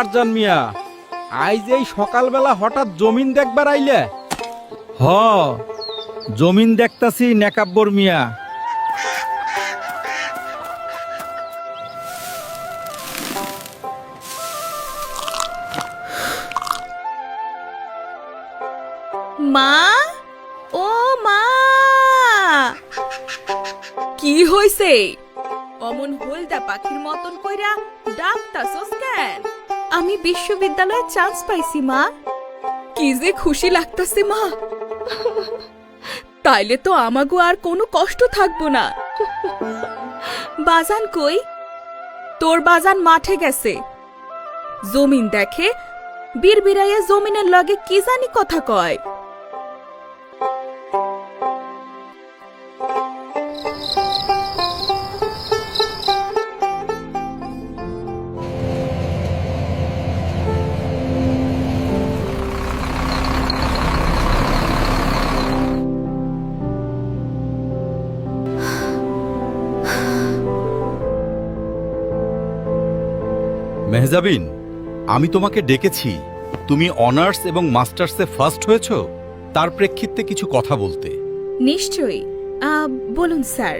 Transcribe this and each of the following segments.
ফারজান মিয়া? আইজ এই সকালবেলা হঠাৎ জমিন দেখবার আইলে? হ, জমিন দেখতাছি নেকাব্বর মিয়া। মা? ও মা! কি হইছে? অমন হলদা পাখির মতন কইরা ডাকতাছস কেন? আমি বিশ্ববিদ্যালয়ে চান্স পাইছি মা। কি যে খুশি লাগতাছে মা। তাইলে তো আমাগো আর কোনো কষ্ট থাকব না। বাজান কই? তোর বাজান মাঠে গেছে। জমিন দেখে বীরবিরাইয়া জমিনের লগে কি জানি কথা কয়। মেহজাবিন আমি তোমাকে ডেকেছি। তুমি অনার্স এবং মাস্টার্সে ফার্স্ট হয়েছ তার প্রেক্ষিতে কিছু কথা বলতে। নিশ্চয়ই। বলুন স্যার।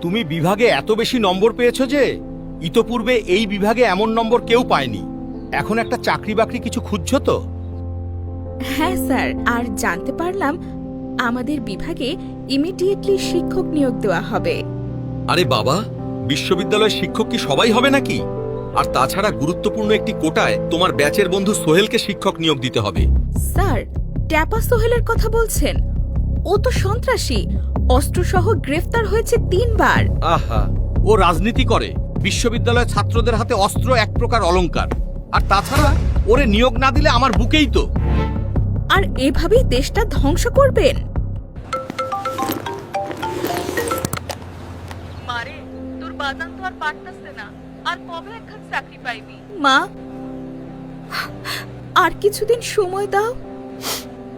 তুমি বিভাগে এত বেশি নম্বর পেয়েছ যে ইতপূর্বে এই বিভাগে এমন নম্বর কেউ পায়নি। এখন একটা চাকরি বাকরি কিছু খুঁজছ তো? হ্যাঁ স্যার আর জানতে পারলাম আমাদের বিভাগে ইমিডিয়েটলি শিক্ষক নিয়োগ দেওয়া হবে। আরে বাবা বিশ্ববিদ্যালয়ের শিক্ষক কি সবাই হবে নাকি? আর তাছাড়া গুরুত্বপূর্ণ একটি কোটায় তোমার ব্যাচের বন্ধু সোহেলকে শিক্ষক নিয়োগ দিতে হবে। স্যার ট্যাপা সোহেলের কথা বলছেন। ও তো সন্ত্রাসী। অস্ত্রসহ গ্রেফতার হয়েছে তিনবার। আহা ও রাজনীতি করে। বিশ্ববিদ্যালয়ের ছাত্রদের হাতে অস্ত্র এক প্রকার অলংকার। আর তাছাড়া ওরে নিয়োগ না দিলে আমার বুকেই তো। আর এভাবেই দেশটা ধ্বংস করবেন। মারে তোর বাজান তো আর পারতাছে না। আর কবে একখান চাকরি পাইবি? মা আর কিছুদিন সময় দাও।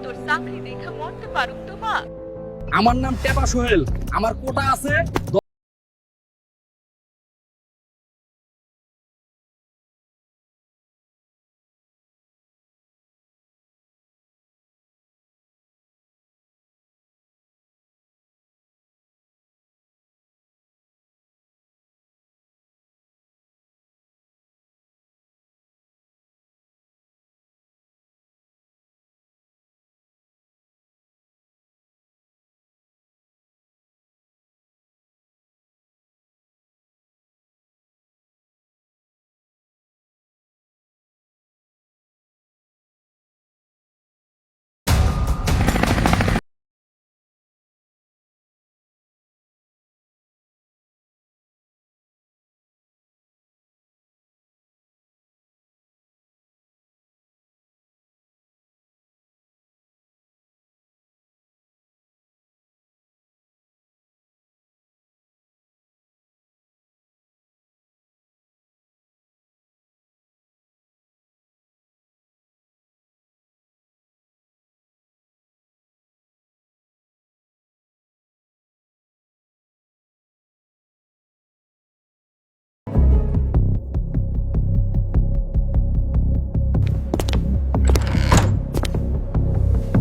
তোর চাকরি দেখা মরতে পারুক তো মা। আমার নাম টেপা সোহেল। আমার কোটা আছে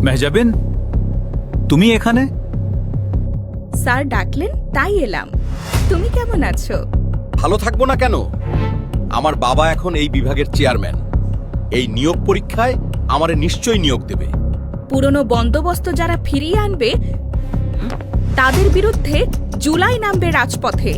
মেহজাবিন তুমি এখানে? স্যার ডাকলেন তাই এলাম। তুমি কেমন আছো? ভালো থাকব না কেন? আমার বাবা এখন এই বিভাগের চেয়ারম্যান। এই নিয়োগ পরীক্ষায় আমারে নিশ্চয়ই নিয়োগ দেবে। পুরনো বন্দোবস্ত যারা ফিরিয়ে আনবে তাদের বিরুদ্ধে জুলাই নামবে রাজপথে।